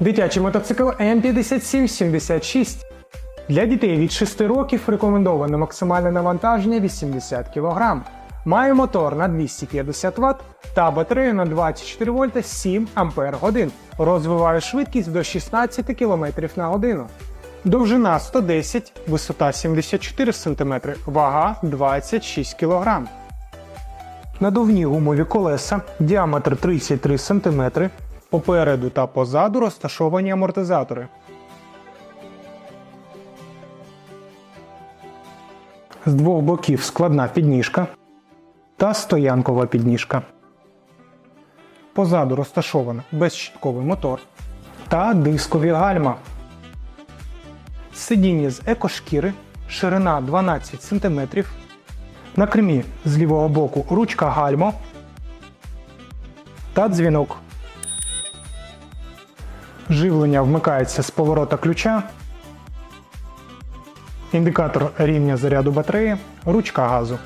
Дитячий мотоцикл М5776. Для дітей від 6 років рекомендоване максимальне навантаження 80 кг. Має мотор на 250 Вт та батарею на 24 вольта 7 Ампер годин. Розвиває швидкість до 16 км на годину. Довжина 110, висота 74 см, вага 26 кг. Надувні гумові колеса, діаметр 33 см, попереду та позаду розташовані амортизатори. З двох боків складна підніжка та стоянкова підніжка. Позаду розташовано безщітковий мотор та дискові гальма. Сидіння з екошкіри, ширина 12 см. На кермі з лівого боку ручка гальмо та дзвінок. Живлення вмикається з поворота ключа. Індикатор рівня заряду батареї, ручка газу.